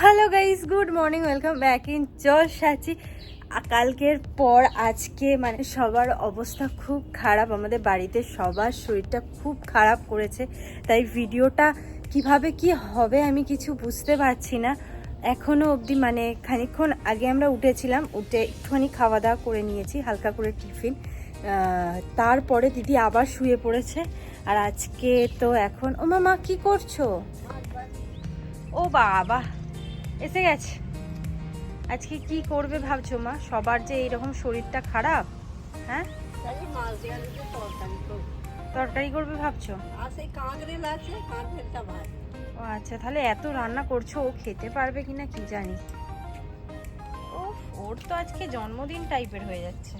Hello guys good morning welcome back in জল সাচি কালকের পর আজকে মানে সবার অবস্থা খুব খারাপ। আমাদের বাড়িতে সবার শরীরটা খুব খারাপ করেছে। তাই ভিডিওটা কীভাবে কি হবে আমি কিছু বুঝতে পারছি না। এখনও অবধি মানে খানিকক্ষণ আগে আমরা উঠেছিলাম, উঠে একটুখানি খাওয়া দাওয়া করে নিয়েছি, হালকা করে টিফিন। তারপরে দিদি আবার শুয়ে পড়েছে। আর আজকে তো এখন ও মামা কি করছ? ও বাবা। এসে গেছে। আজকে কি করবে ভাবছ মা? সবার যে এইরকম শরীরটা খারাপ হ্যাঁ? তরকারি করবে। ভাবছ? ও আচ্ছা তাহলে এত রান্না করছ ও খেতে পারবে কিনা কি জানি? ও ওর তো আজকে জন্মদিন টাইপের হয়ে যাচ্ছে।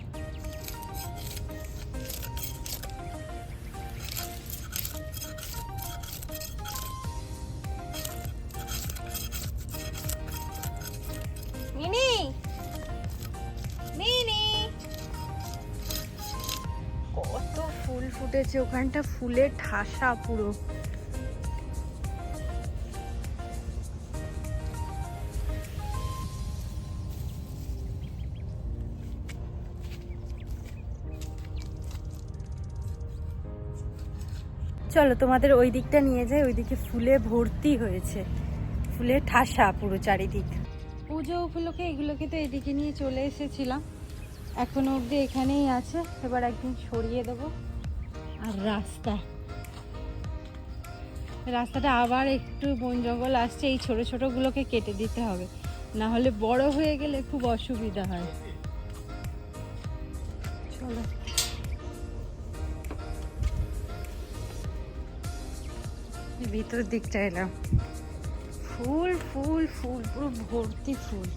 ফুল ওখানটা ফুলের ঠাসা পুরো। চলো তোমাদের ওই দিকটা নিয়ে যাই, ওইদিকে ফুলে ভর্তি হয়েছে। ফুলে ঠাসা পুরো চারিদিক। পুজো উপলক্ষে এগুলোকে তো এদিকে নিয়ে চলে এসেছিলাম। এখনও অবধি এখানেই আছে, এবার একদিন সরিয়ে দেবো। আর রাস্তা। রাস্তাটা আবার একটু বন জঙ্গল আসছে, এই ছোট ছোটগুলোকে কেটে দিতে হবে। না হলে বড় হয়ে গেলে খুব অসুবিধা হয়। চলো। ভিতর দিকটা এলাম ফুল ফুল ফুল, পুরো ভর্তি ফুল।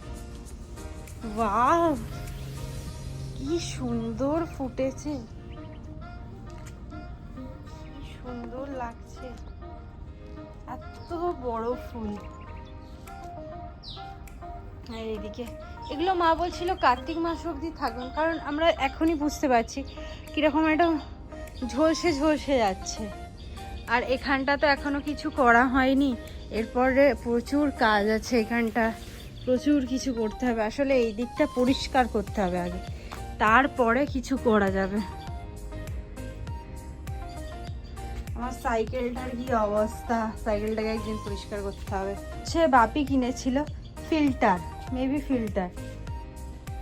ওয়াও! কি সুন্দর ফুটেছে। সুন্দর লাগছে। এত বড় ফুল। এইদিকে এগুলো মা বলছিল কার্তিক মাস অবধি থাকবেন কারণ আমরা এখনই বুঝতে পারছি কীরকম একটা ঝলসে ঝলসে যাচ্ছে। আর এখানটা তো এখনও কিছু করা হয়নি, এরপরে প্রচুর কাজ আছে এখানটা, প্রচুর কিছু করতে হবে। আসলে এই দিকটা পরিষ্কার করতে হবে আগে, তারপরে কিছু করা যাবে। আমার সাইকেলটার কি অবস্থা? সাইকেলটাকে একদিন পরিষ্কার করতে হবে। সে বাপি কিনেছিল ফিল্টার, মেবি ফিল্টার।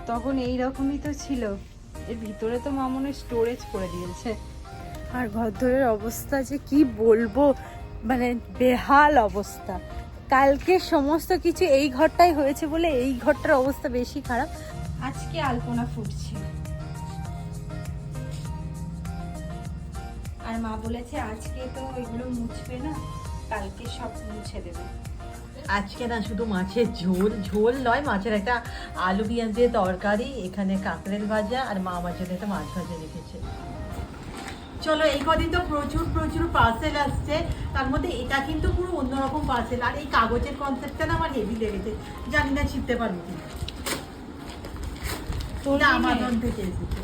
তখন এই রকমই তো ছিল। এর ভিতরে তো মামনে স্টোরেজ করে দিয়েছে। আর ঘরদোরের অবস্থা যে কি বলব? মানে বেহাল অবস্থা। কালকে সমস্ত কিছু এই ঘরটাই হয়েছে বলে এই ঘরটার অবস্থা বেশি খারাপ। আজকে আলপনা ফুটছে। আর মা বলেছে আজকে তো এগুলো মুছবে না কালকে সব মুছে দেবে। আজকে না শুধু মাছের ঝোল ঝোল নয় মাছের একটা আলু পেঁয়াজ দিয়ে তরকারি এখানে কাঁকড়েল ভাজা আর মা আমার জন্য একটা মাছ ভাজা রেখেছে। চলো এই কদিন তো প্রচুর প্রচুর পার্সেল আসছে। তার মধ্যে এটা কিন্তু পুরো অন্যরকম পার্সেল আর এই কাগজের কনসেপ্টটা না আমার হেভি লেগেছে। জানি না ছিপতে পারব কি আমাজন থেকে এসেছে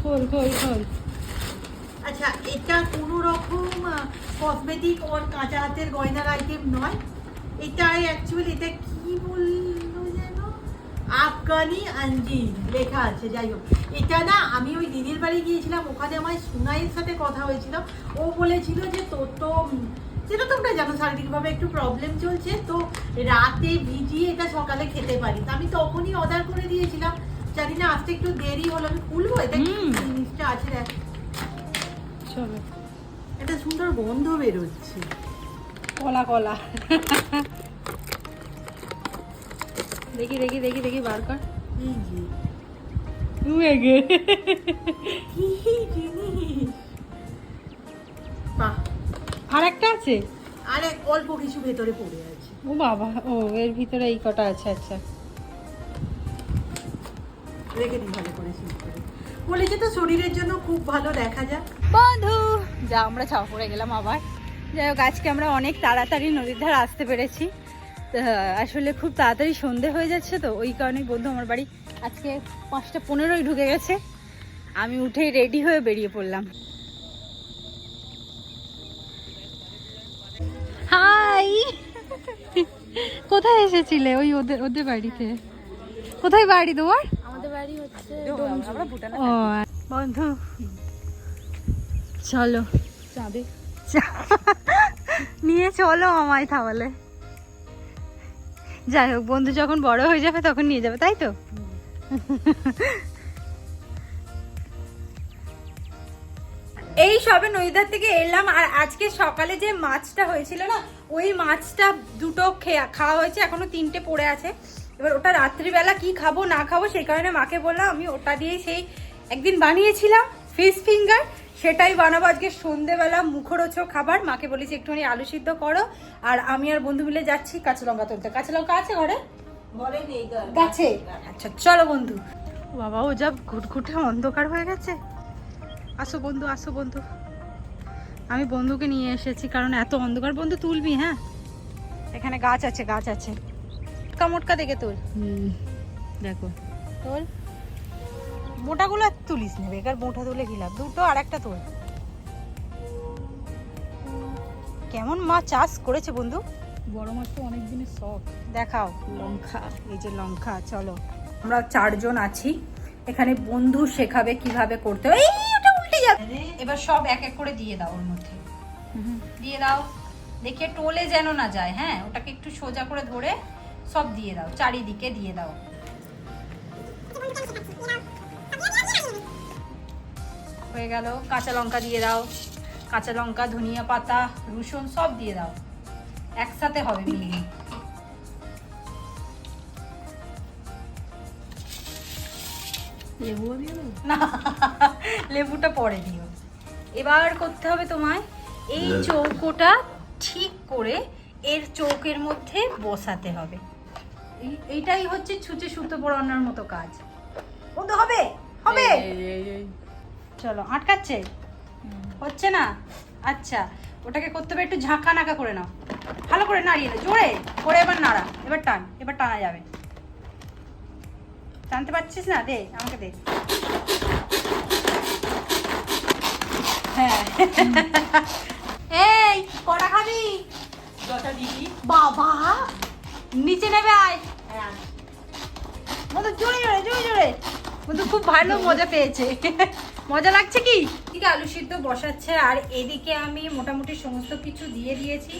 খোল খোল খোল। আচ্ছা এটা কোনো রকম কসমেটিক ওর কাঁচা হাতের গয়নার আইটেম নয়। এটা অ্যাকচুয়ালি এটা কি বলল যেন? আফগানি আঞ্জি লেখা আছে যাই হোক। এটা না আমি ওই দিদির বাড়ি গিয়েছিলাম ওখানে আমার সুনাইয়ের সাথে কথা হয়েছিল। ও বলেছিল যে তোর তো যেটা তোমরা জানো শারীরিকভাবে একটু প্রবলেম চলছে তো রাতে ভিজিয়ে এটা সকালে খেতে পারি। আমি তখনই অর্ডার করে দিয়েছিলাম। জানি না আসতে একটু দেরি হলো আমি খুলবো? এটা জিনিসটা আছে দেখ। চলো একটা সুন্দর গন্ধ বেরোচ্ছে। কলা কলা। দেখি দেখি দেখি দেখি বার কর। আর একটা আছে? আর এক অল্প কিছু ভেতরে পড়ে আছে। ও বাবা ও এর ভিতরে এই কটা আছে আচ্ছা। রেখে দিই ভালো করে করে। বলেছে তো শরীরের জন্য খুব ভালো দেখা যাক। বন্ধু, যা, আমরা ছাও পড়ে গেলাম আবার। যাই হোক, আজকে আমরা অনেক তাড়াতাড়ি নদীর ধারে আসতে পেরেছি। আসলে খুব তাড়াতাড়ি সন্ধে হয়ে যাচ্ছে তো, ওই কারণেই বন্ধু আমার বাড়ি আজকে পাঁচটা পনেরোই ঢুকে গেছে। আমি উঠেই রেডি হয়ে বেরিয়ে পড়লাম। হাই! কোথায় এসেছিলে ওই ওদের ওদের বাড়িতে? কোথায় বাড়ি তোমার? আমাদের বাড়ি হচ্ছে ও বন্ধু। চলো। নিয়ে চলো আমায় তাহলে। যাই হোক বন্ধু যখন বড় হয়ে যাবে তখন নিয়ে যাবে তাই তো? এই সবে নদীদার থেকে এলাম আর আজকে সকালে যে মাছটা হয়েছিল না ওই মাছটা দুটো খেয়া খাওয়া হয়েছে এখনও তিনটে পড়ে আছে। এবার ওটা রাত্রিবেলা কি খাব না খাব সেই কারণে মাকে বললাম আমি ওটা দিয়েই সেই একদিন বানিয়েছিলাম ফিশ ফিঙ্গার সেটাই বানাবো আজকে সন্ধেবেলা মুখরোচক খাবার। মাকে বলেছি একটুখানি আলু সিদ্ধ করো আর আমি আর বন্ধু মিলে যাচ্ছি কাঁচা লঙ্কা তুলতে। কাঁচা লঙ্কা আছে ঘরে? গাছে আচ্ছা চলো বন্ধু। বাবা ও যা ঘুটঘুটে অন্ধকার হয়ে গেছে। আসো বন্ধু আসো বন্ধু। আমি বন্ধুকে নিয়ে এসেছি কারণ এত অন্ধকার। বন্ধু তুলবি হ্যাঁ? এখানে গাছ আছে গাছ আছে। মোটকা মোটকা দেখে তোল। দেখো। তোল। মোটাগুলো আর তুলিস না বেকার মোটা তুলে কি দুটো আর একটা তোল। কেমন মাছ চাষ করেছে বন্ধু? বড় মাছ তো অনেক দিনের শখ। দেখাও। লঙ্কা। এই যে লঙ্কা চলো। আমরা চারজন আছি। এখানে বন্ধু শেখাবে কীভাবে করতে। এই ওটা উল্টে যাবে। এবার সব এক এক করে দিয়ে দাও ওর মধ্যে। দিয়ে দাও। দেখে টোলে যেন না যায় হ্যাঁ? ওটাকে একটু সোজা করে ধরে সব দিয়ে দাও চারিদিকে দিয়ে দাও। হয়ে গেল কাঁচা লঙ্কা দিয়ে দাও কাঁচা লঙ্কা ধনিয়া পাতা রসুন সব দিয়ে দাও। একসাথে হবে মিলিয়ে লেবুও দিয়ে না? লেবুটা পরে দিও। এবার করতে হবে তোমায় এই চৌকোটা ঠিক করে এর চৌকের মধ্যে বসাতে হবে। এইটাই হচ্ছে ছুঁচে সুতো পড়ানোর মতো কাজ। বন্ধু হবে হবে। চলো আটকাচ্ছে? হচ্ছে না? আচ্ছা ওটাকে করতে হবে একটু ঝাঁকা নাকা করে নাও। ভালো করে নাড়িয়ে দাও জোরে। করে এবার নাড়া এবার টান এবার টানা যাবে। টানতে পারছিস না? দে আমাকে দে। হ্যাঁ। এই কড়া খাবি? বাবা! নিচে নেবে আয়। বন্ধু জোরে জোরে জোরে জোরে। বন্ধু খুব ভালো মজা পেয়েছে। মজা লাগছে কি? ঠিক আলু সিদ্ধ বসাচ্ছে আর এদিকে আমি মোটামুটি সমস্ত কিছু দিয়ে দিয়েছি।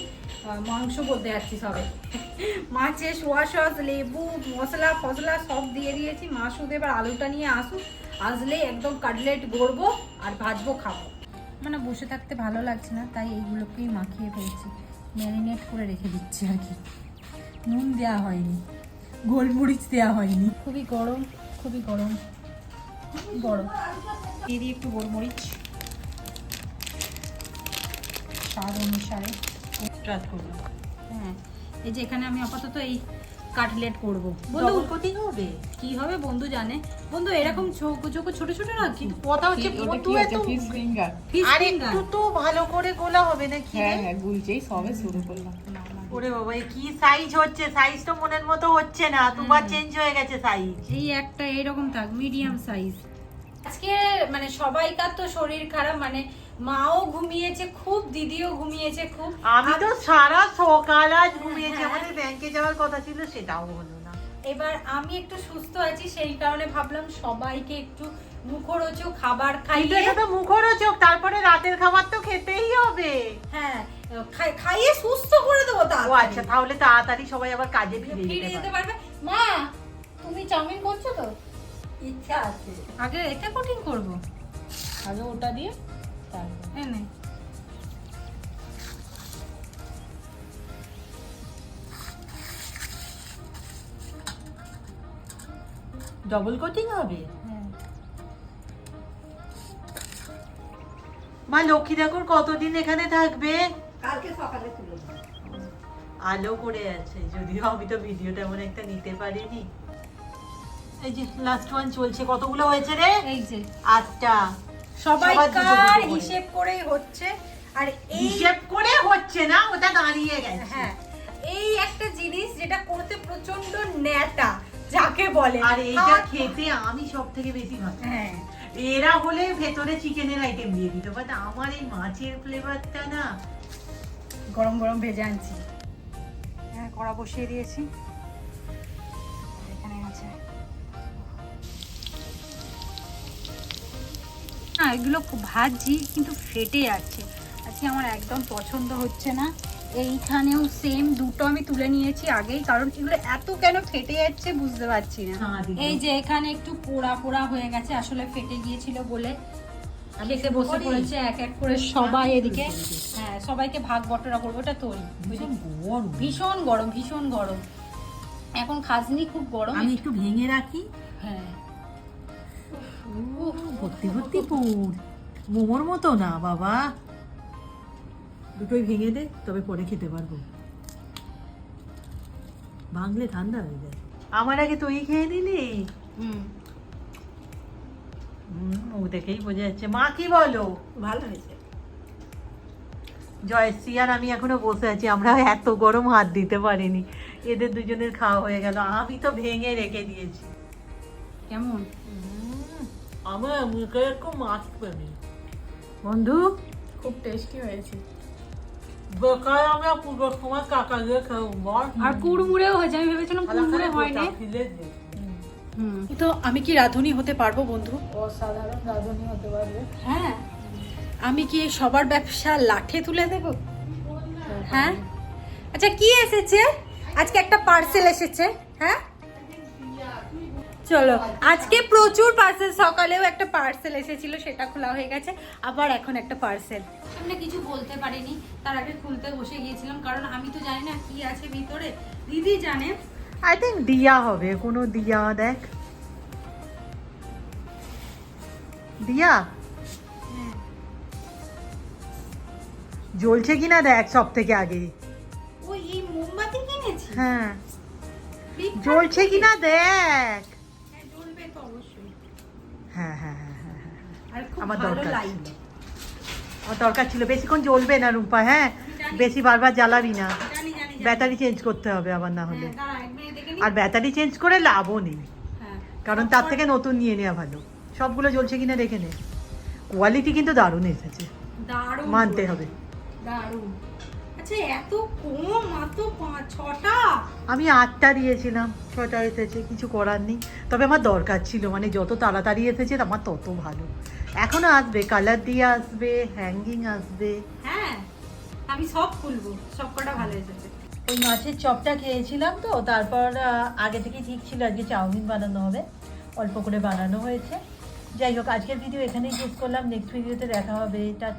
মাংস বলতে যাচ্ছি সবে। মাছে সোয়া সস লেবু মশলা ফসলা সব দিয়ে দিয়েছি। মা শুধু এবার আলুটা নিয়ে আসুক আসলে একদম কাটলেট গড়বো আর ভাজবো খাব। মানে বসে থাকতে ভালো লাগছে না তাই এইগুলোকেই মাখিয়ে ফেলছি। ম্যারিনেট করে রেখে দিচ্ছি আর কি। নুন দেওয়া হয়নি। গোলমরিচ দেওয়া হয়নি। খুবই গরম খুবই গরম। গরম দিয়ে একটু গোলমরিচ। স্বাদ অনুসারে। স্টার্ট করব হ্যাঁ। এই যে এখানে আমি আপাতত এই কাটলেট করব। বন্ধু কোটিং হবে? কি হবে বন্ধু জানে। বন্ধু এরকম চৌকো চৌকো ছোট ছোট না? কিন্তু কথা হচ্ছে বন্ধু এত ফিশ ফিঙ্গার আর একটু তো ভালো করে গোলা হবে নাকি হ্যাঁ হ্যাঁ গুলছেই সবে শুরু করলাম। ওরে বাবা কি সাইজ হচ্ছে? সাইজ তো মনের মতো হচ্ছে না। দুবার চেঞ্জ হয়ে গেছে সাইজ এই একটা এরকম থাক মিডিয়াম সাইজ আজকে মানে সবাইকার তো শরীর খারাপ মানে মাও ঘুমিয়েছে খুব দিদিও ঘুমিয়েছে খুব আমি তো সারা সকাল আজ ঘুমিয়েছি। হ্যাঁ। আমাদের ব্যাংকে যাওয়ার কথা ছিল সেটাও হলো না। এবার আমি একটু সুস্থ আছি সেই কারণে ভাবলাম সবাইকে একটু মুখরোচক খাবার খাইয়ে তো মুখরোচক তারপরে রাতের খাবার তো খেতেই হবে। হ্যাঁ খাইয়ে সুস্থ করে দেবো ও আচ্ছা তাহলে তাড়াতাড়ি সবাই আবার কাজে ফিরে যেতে পারবে। মা তুমি চাউমিন করছ তো? ইচ্ছা আছে। আগে এটা কোটিং করব। আগে ওটা দিয়ে তারপর। এনে ডবল কোটিং হবে? হ্যাঁ। মা লক্ষ্মী ঠাকুর কতদিন এখানে থাকবে? কালকে সকালে তুলে আলো করে আছে যদিও আমি তো ভিডিও তেমন একটা নিতে পারিনি। এই যে লাস্ট ওয়ান চলছে কতগুলো হয়েছে রে? এই যে। আটটা। হিসেব করেই হচ্ছে আর এই হিসেব করে হচ্ছে না ওটা দাঁড়িয়ে গেছে। হ্যাঁ এই একটা জিনিস যেটা করতে প্রচণ্ড ন্যাটা যাকে বলে। আর এইটা খেতে আমি সব থেকে বেশি ভালো হ্যাঁ। এরা হলে ভেতরে চিকেনের আইটেম দিয়ে দিত বাট আমার এই মাছের ফ্লেভারটা না গরম গরম ভেজে আনছি। হ্যাঁ কড়া বসিয়ে দিয়েছি। এখানে আছে। না এগুলো খুব ভাজছি কিন্তু ফেটে যাচ্ছে। আজকে আমার একদম পছন্দ হচ্ছে না। এইখানেও সেম দুটো আমি তুলে নিয়েছি আগেই কারণ এগুলো এত কেন ফেটে যাচ্ছে বুঝতে পারছি না। হ্যাঁ, এই যে এখানে একটু পোড়া পোড়া হয়ে গেছে আসলে ফেটে গিয়েছিল বলে। খেতে বসে পড়েছে এক এক করে সবাই এদিকে হ্যাঁ সবাইকে ভাগ বটরা করব ওটা তোর ভীষণ গরম। ভীষণ গরম এখন খাসনি খুব গরম। আমি একটু ভেঙে রাখি। হ্যাঁ। ভর্তি ভর্তি পুর। মোমোর মতো না বাবা। দুটোই ভেঙে দে তবে পরে খেতে পারব। ভাঙলে ঠান্ডা হয়ে যায়। আমার আগে তুই খেয়ে নিলি? হুম। ও দেখেই বোঝা যাচ্ছে। মা কি বলো? ভালো হয়েছে। জয়শ্রী আর আমি এখনও বসে আছি আমরা এত গরম হাত দিতে পারিনি। এদের দুজনের খাওয়া হয়ে গেল আমি তো ভেঙে রেখে দিয়েছি। কেমন? আমার মুখে একটু মাছ বন্ধু? খুব টেস্টি হয়েছে। বেকার আমরা পুজোর সময় কাকা দিয়ে খাব আর কুড়মুড়েও হয়েছে আমি ভেবেছিলাম কুড়মুড়ে হয় না তো আমি কি রাঁধুনি হতে পারব বন্ধু? অসাধারণ রাঁধুনি হতে পারবে। হ্যাঁ। আমি কি সবার ব্যবসা লাঠে তুলে দেব? হ্যাঁ। আচ্ছা কি এসেছে? আজকে একটা পার্সেল এসেছে। হ্যাঁ? চলো আজকে প্রচুর পার্সেল সকালেও একটা পার্সেল এসেছিল সেটা খোলা হয়ে গেছে। আবার এখন একটা পার্সেল সামনে কিছু বলতে পারিনি তার আগে খুলতে বসে গিয়েছিলাম কারণ আমি তো জানি না কি আছে ভিতরে। দিদি জানে আই থিঙ্ক দিয়া হবে কোনো দিয়া দেখ। দিয়া হ্যাঁ জ্বলছে কিনা দেখ সব থেকে আগে হ্যাঁ। জ্বলছে? কিনা দেখ। হ্যাঁ, হ্যাঁ হ্যাঁ হ্যাঁ হ্যাঁ হ্যাঁ। আমার দরকার ছিল। আমার দরকার ছিল। বেশিক্ষণ জ্বলবে না রূপা হ্যাঁ? বেশি বারবার জ্বালাবি না। ব্যাটারি চেঞ্জ করতে হবে আবার না হলে। আর ব্যাটারি চেঞ্জ করে লাভও নেই। হ্যাঁ। কারণ তার থেকে নতুন নিয়ে নেওয়া ভালো। সবগুলো জ্বলছে কিনা দেখে নে। কোয়ালিটি কিন্তু দারুণ এসেছে। দারুণ মানতে হবে। দারুণ। আচ্ছা এত কম মাত্র ছটা? আমি আটটা দিয়েছিলাম ছটা এসেছে কিছু করার নেই। তবে আমার দরকার ছিল মানে যত তাড়াতাড়ি এসেছে আমার তত ভালো। এখনও আসবে কালার দিয়ে আসবে হ্যাঙ্গিং আসবে। হ্যাঁ আমি সব খুলবো সব কটা ভালো এসেছে। ওই মাছের চপটা খেয়েছিলাম তো, তারপর আগে থেকেই ঠিক ছিল আজকে চাউমিন বানানো হবে, অল্প করে বানানো হয়েছে। যাই হোক, আজকের ভিডিও এখানেই শেষ করলাম নেক্সট ভিডিওতে দেখা হবে, টাটা।